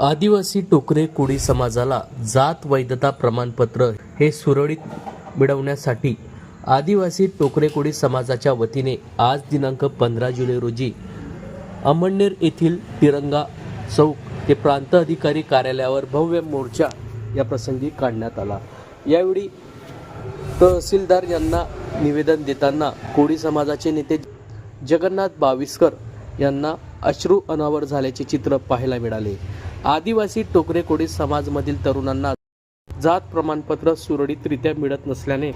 आदिवासी टोकरे कोळी समाजाला जात वैधता प्रमाणपत्र हे सुरळीत मिळवण्यासाठी आदिवासी टोकरे कोळी समाजाच्या वतीने आज दिनांक पंधरा जुलै रोजी अमळनेर येथील तिरंगा चौक ते प्रांत अधिकारी कार्यालयावर भव्य मोर्चा या प्रसंगी काढण्यात आला. यावेळी तहसीलदार यांना निवेदन देताना कोळी समाजाचे नेते जगन्नाथ बाविस्कर यांना अश्रू अनावर झाल्याचे चित्र पाहायला मिळाले. आदिवासी टोकरे कोळी समाजमधील तरुणांना जात प्रमाणपत्र सुरळीतरित्या मिळत नसल्याने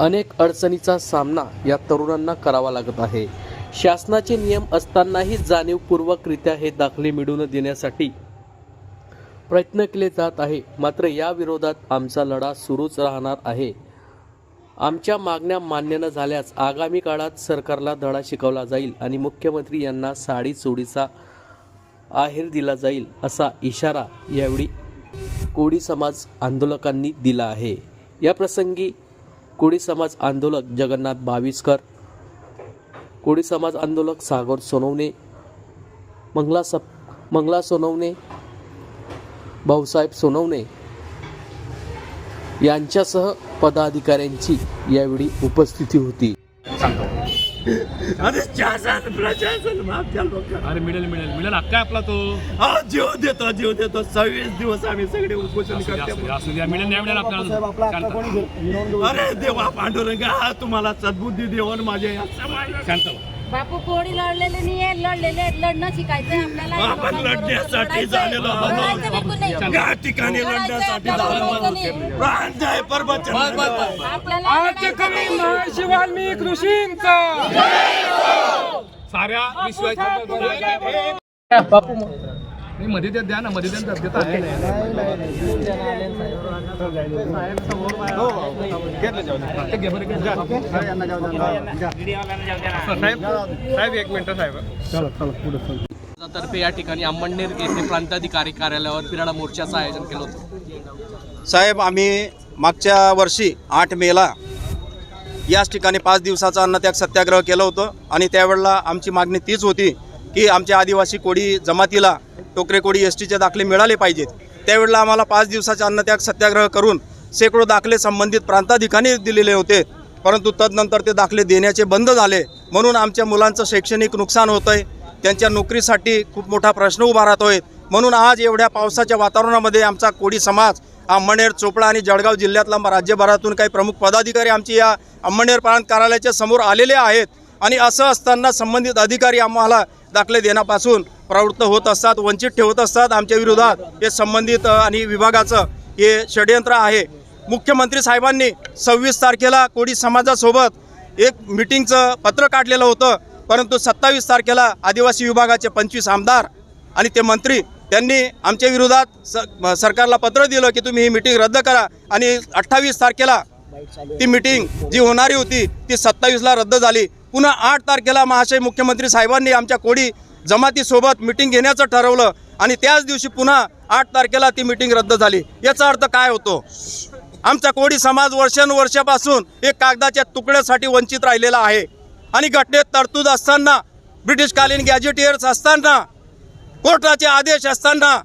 अनेक अडचणीचा सामना या तरुणांना करावा लागत आहे. शासनाचे नियम असतानाही जाणीवपूर्वकरित्या हे दाखले मिळवून देण्यासाठी प्रयत्न केले जात आहे. मात्र या विरोधात आमचा लढा सुरूच राहणार आहे. आमच्या मागण्या मान्य न झाल्यास आगामी काळात सरकारला धडा शिकवला जाईल आणि मुख्यमंत्री यांना साडी चोडीचा आहेर दिला जाईल असा इशारा यावेळी कोळी समाज आंदोलकांनी दिला आहे. या प्रसंगी कोळी समाज आंदोलक जगन्नाथ बाविस्कर कोळी समाज आंदोलक सागर सोनवणे मंगला सप मंगला सोनवणे भाऊसाहेब सोनवणे यांच्यासह पदाधिकाऱ्यांची यावेळी उपस्थिती होती. अरे शासन प्रशासन मागच्या लोक. अरे मिळेल मिळेल. मिळेल. हक्क आहे आपला तो. हा जीव देतो जीव देतो. सव्वीस दिवस आम्ही सगळे उपोषण असू द्या, असू करतो द्या, असू द्या. मिळेल नाही मिळेल आपल्याला. शांत. अरे देवा पांडुरंगा तुम्हाला सद्बुद्धी देऊन माझ्या या समाजाला शांत व्हा. बापू कोणी लढलेले नाही लढलेले. लढणं आपल्याला. आपण लढण्यासाठी झालेलो बिलकुल नाही. या ठिकाणी लढण्यासाठी झालेलो आहोत प्राण जाय आपल्याला लढायचं वाल्मिक ऋषींचा. साऱ्या विश्वाच्या बापू. मध्ये द्या द्या ना मध्ये द्या ना, देता प्रत्येक घे बरं, घे. तर्फे या ठिकाणी अंमळनेर येथे प्रांताधिकारी कार्यालयावर फिराडा मोर्चाचं आयोजन केलं होतं. साहेब आम्ही मागच्या वर्षी आठ मेला याच ठिकाणी पाच दिवसाचा अन्नत्याग सत्याग्रह केलं होतं आणि त्यावेळेला आमची मागणी तीच होती की आमच्या आदिवासी कोळी जमातीला टोकरेकोडी एस टीचे दाखले मिळाले पाहिजेत. त्यावेळेला आम्हाला पाच दिवसाचा अन्नत्याग सत्याग्रह करून शेकडो दाखले संबंधित प्रांताधिकारी दिलेले होते. परंतु तदनंतर ते दाखले देण्याचे बंद झाले. म्हणून आमच्या मुलांचं शैक्षणिक नुकसान होतं आहे त्यांच्या नोकरीसाठी खूप मोठा प्रश्न उभा राहतो आहे म्हणून आज एवढ्या पावसाच्या वातावरणामध्ये आमचा कोळी समाज अंमळनेर चोपडा आणि जळगाव जिल्ह्यातला राज्यभरातून काही प्रमुख पदाधिकारी आमची या अंमळनेर प्रांत कार्यालयाच्या समोर आलेले आहेत. आणि असं असताना संबंधित अधिकारी आम्हाला दाखले देण्यापासून प्रवृत्त होत असतात वंचित ठेवत असतात. आमच्या विरोधात हे संबंधित आणि विभागाचं हे षडयंत्र आहे. मुख्यमंत्री साहेबांनी सव्वीस तारखेला कोळी समाजासोबत एक मिटिंगचं पत्र काढलेलं होतं. परंतु सत्तावीस तारखेला आदिवासी विभागाचे पंचवीस आमदार आणि ते मंत्री त्यांनी आमच्या विरोधात स सरकारला पत्र दिलं की तुम्ही ही मिटिंग रद्द करा. आणि अठ्ठावीस तारखेला ती मिटिंग जी होणारी होती ती सत्तावीसला रद्द झाली. पुन्हा आठ तारखेला महाशय मुख्यमंत्री साहेबांनी आमच्या कोळी जमातीसोबत मिटिंग घेण्याचं ठरवलं आणि त्याच दिवशी पुन्हा आठ तारखेला ती मिटिंग रद्द झाली. याचा अर्थ काय होतो? आमचा कोळी समाज वर्षानुवर्षापासून एक कागदाच्या तुकड्यासाठी वंचित राहिलेला आहे. आणि घटनेत तरतूद असताना ब्रिटिशकालीन गॅजेटियर्स असताना कोर्टाचे आदेश असताना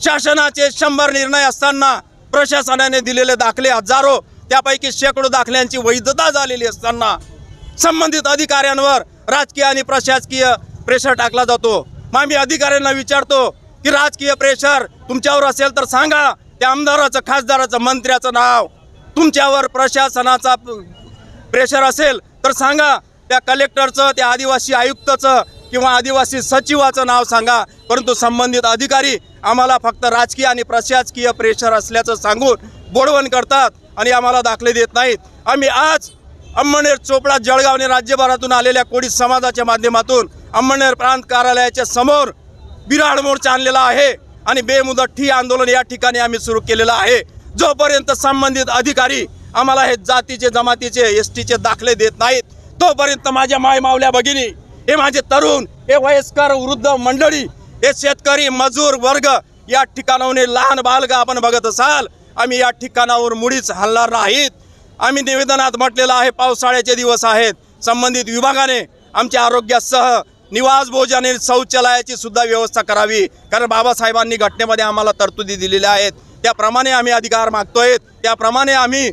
शासनाचे शंभर निर्णय असताना प्रशासनाने दिलेले दाखले हजारो त्यापैकी शेकडो दाखल्यांची वैधता झालेली असताना संबंधित अधिकाऱ्यांवर राजकीय आणि प्रशासकीय प्रेशर टाकला जातो. मग आम्ही अधिकाऱ्यांना विचारतो की राजकीय प्रेशर तुमच्यावर असेल तर सांगा. त्या आमदाराचं खासदाराचं मंत्र्याचं नाव. तुमच्यावर प्रशासनाचा प्रेशर असेल तर सांगा. त्या कलेक्टरचं त्या आदिवासी आयुक्ताचं किंवा आदिवासी सचिवाचं नाव सांगा. परंतु संबंधित अधिकारी आम्हाला फक्त राजकीय आणि प्रशासकीय प्रेशर असल्याचं सांगून बोडवण करतात आणि आम्हाला दाखले देत नाहीत. आम्ही आज अंमळनेर चोपडा जळगाव आणि राज्यभरातून आलेल्या कोळी समाजाच्या माध्यमातून अंमळनेर प्रांत कार्यालयाच्या समोर बिराड मोर्चा आणलेला आहे आणि बेमुदत ठी आंदोलन या ठिकाणी आम्ही सुरू केलेलं आहे. जोपर्यंत संबंधित अधिकारी आम्हाला हे जातीचे जमातीचे एस टीचे दाखले देत नाहीत तोपर्यंत माझ्या माय मावल्या भगिनी हे माझे तरुण हे वयस्कर वृद्ध मंडळी हे शेतकरी मजूर वर्ग या ठिकाणाहून हे लहान बालग आपण बघत असाल आम्ही या ठिकाणावर मुळीच हलणार नाहीत. आम्ही निवेदनात म्हटलेलं आहे पावसाळ्याचे दिवस आहेत. संबंधित विभागाने आमच्या आरोग्यासह निवास भोजन आणि शौचालयाची सुद्धा व्यवस्था करावी. कारण बाबासाहेबांनी घटनेमध्ये आम्हाला तरतुदी दिलेल्या आहेत. त्याप्रमाणे आम्ही अधिकार मागतोय. त्याप्रमाणे आम्ही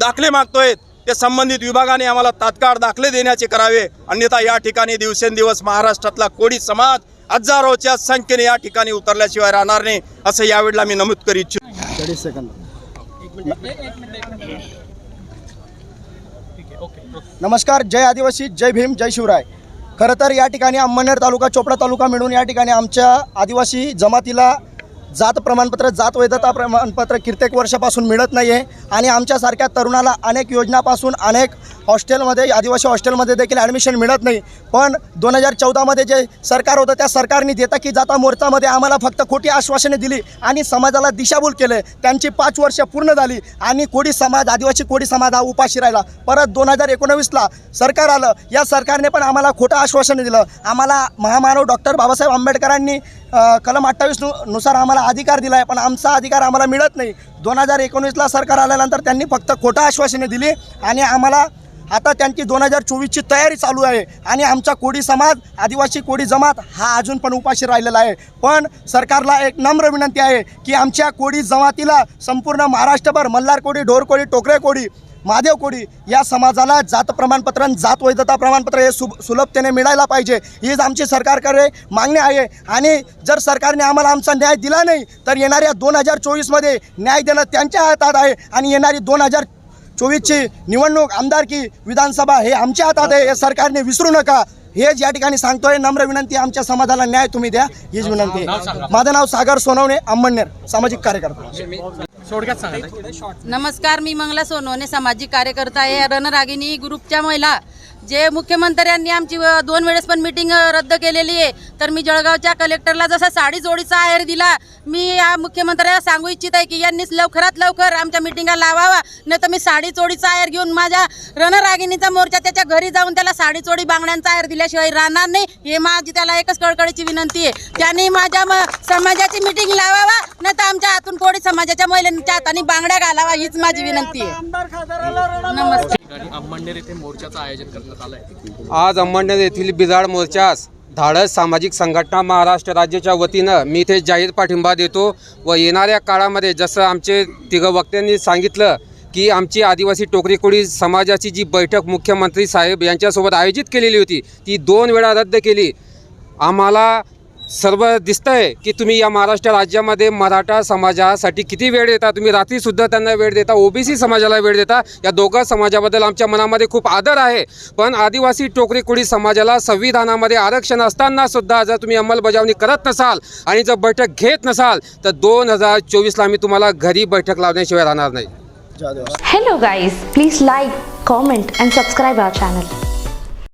दाखले मागतोय. ते संबंधित विभागाने आम्हाला तात्काळ दाखले देण्याचे करावे. अन्यथा या ठिकाणी दिवसेंदिवस महाराष्ट्रातला कोळी समाज हजारोच्या संख्येने या ठिकाणी उतरल्याशिवाय राहणार नाही असं यावेळेला मी नमूद करू इच्छितो. नमस्कार जय आदिवासी जय भीम जय शिवराय. खरं तर या ठिकाणी अंमळनेर तालुका चोपडा तालुका मिळून या ठिकाणी आमच्या आदिवासी जमातीला जात प्रमाणपत्र जात वैधता प्रमाणपत्र कित्येक वर्षापासून मिळत नाही आहे आणि आमच्यासारख्या तरुणाला अनेक योजनापासून अनेक हॉस्टेलमध्ये आदिवासी हॉस्टेलमध्ये देखील ॲडमिशन मिळत नाही. पण दोन हजार चौदामध्ये जे सरकार होतं त्या सरकारने देता की जाता मोर्चामध्ये आम्हाला फक्त खोटी आश्वासने दिली आणि समाजाला दिशाभूल केले. त्यांची पाच वर्ष पूर्ण झाली आणि कोळी समाज आदिवासी कोळी समाज हा उपाशी राहिला. परत दोन हजार एकोणवीसला सरकार आलं. या सरकारने पण आम्हाला खोटं आश्वासन दिलं. आम्हाला महामानव डॉक्टर बाबासाहेब आंबेडकरांनी कलम अठ्ठावीस नु नुसार आम्हाला अधिकार दिला आहे पण आमचा अधिकार आम्हाला मिळत नाही. दोन हजार एकोणीसला सरकार आल्यानंतर त्यांनी फक्त खोटं आश्वासने दिली आणि आम्हाला आता त्यांची दोन हजार चोवीसची तयारी चालू आहे. आणि आमचा कोळी समाज आदिवासी कोळी जमात हा अजून पण उपाशी राहिलेला आहे. पण सरकारला एक नम्र विनंती आहे की आमच्या कोळी जमातीला संपूर्ण महाराष्ट्रभर मल्हार कोळी ढोर कोडी टोकरे कोळी महादेव कोळी या समाजाला जात प्रमाणपत्र आणि जात वैधता प्रमाणपत्र हे सु सुलभतेने मिळायला पाहिजे. हीच आमची सरकारकडे मागणी आहे. आणि जर सरकारने आम्हाला आमचा न्याय दिला नाही तर येणाऱ्या दोन हजार चोवीसमध्ये न्याय देणं त्यांच्या हातात आहे. आणि येणारी दोन हजार चोवीसची निवडणूक आमदारकी विधानसभा हे आमच्या हातात आहे. हे सरकारने विसरू नका. हेच या ठिकाणी सांगतोय. नम्र विनंती आमच्या समाजाला न्याय तुम्ही द्या. हीच विनंती आहे. माझं नाव सागर सोनवणे अंबडनेर सामाजिक कार्यकर्ता. नमस्कार मी मंगला सोनवणे सामाजिक कार्यकर्ता आहे. रणरागिनी ग्रुपच्या महिला जे मुख्यमंत्र्यांनी आमची दोन वेळेस पण मीटिंग रद्द केलेली आहे तर मी जळगावच्या कलेक्टरला जसा साडी जोडीचा आहेर दिला मी या मुख्यमंत्र्याला सांगू इच्छित आहे की यांनीच लवकरात लवकर आमच्या मिटिंगा लावावा नाही तर मी साडी चोडीचा आहेर घेऊन माझ्या रणरागिणीचा मोर्चा त्याच्या घरी जाऊन त्याला साडी चोडी बांगड्यांचा आहेर दिल्याशिवाय राहणार नाही हे माझी त्याला एकच कळकळीची विनंती आहे. त्यांनी माझ्या म- समाजाची मिटिंग लावावा नाही तर आमच्या हातून कोळी समाजाच्या महिलांच्या हाताने बांगड्या घालावा हीच माझी विनंती आहे. नमस्कार. येथे मोर्चाचं आयोजन करण्यात आलं आहे आज अंमळनेर येथील बिराड मोर्चास धाडस सामाजिक संघटना महाराष्ट्र राज्याच्या वतीनं मी इथे जाहीर पाठिंबा देतो व येणाऱ्या काळामध्ये जसं आमचे तिघं वक्त्यांनी सांगितलं की आमची आदिवासी टोकरी कोळी समाजाची जी बैठक मुख्यमंत्री साहेब यांच्यासोबत आयोजित केलेली होती ती दोन वेळा रद्द केली. आम्हाला सर्व दिसतंय की तुम्ही या महाराष्ट्र राज्यामध्ये मराठा समाजासाठी किती वेळ देता? तुम्ही रात्रीसुद्धा त्यांना वेळ देता ओबीसी समाजाला वेळ देता? या दोघा समाजाबद्दल आमच्या मनामध्ये खूप आदर आहे. पण आदिवासी टोकरी कोळी समाजाला संविधानामध्ये आरक्षण असताना सुद्धा जर तुम्ही अंमलबजावणी करत नसाल आणि जर बैठक घेत नसाल तर दोन हजार चोवीसला आम्ही तुम्हाला घरी बैठक लावण्याशिवाय राहणार नाही. Hello guys please like comment and subscribe our channel.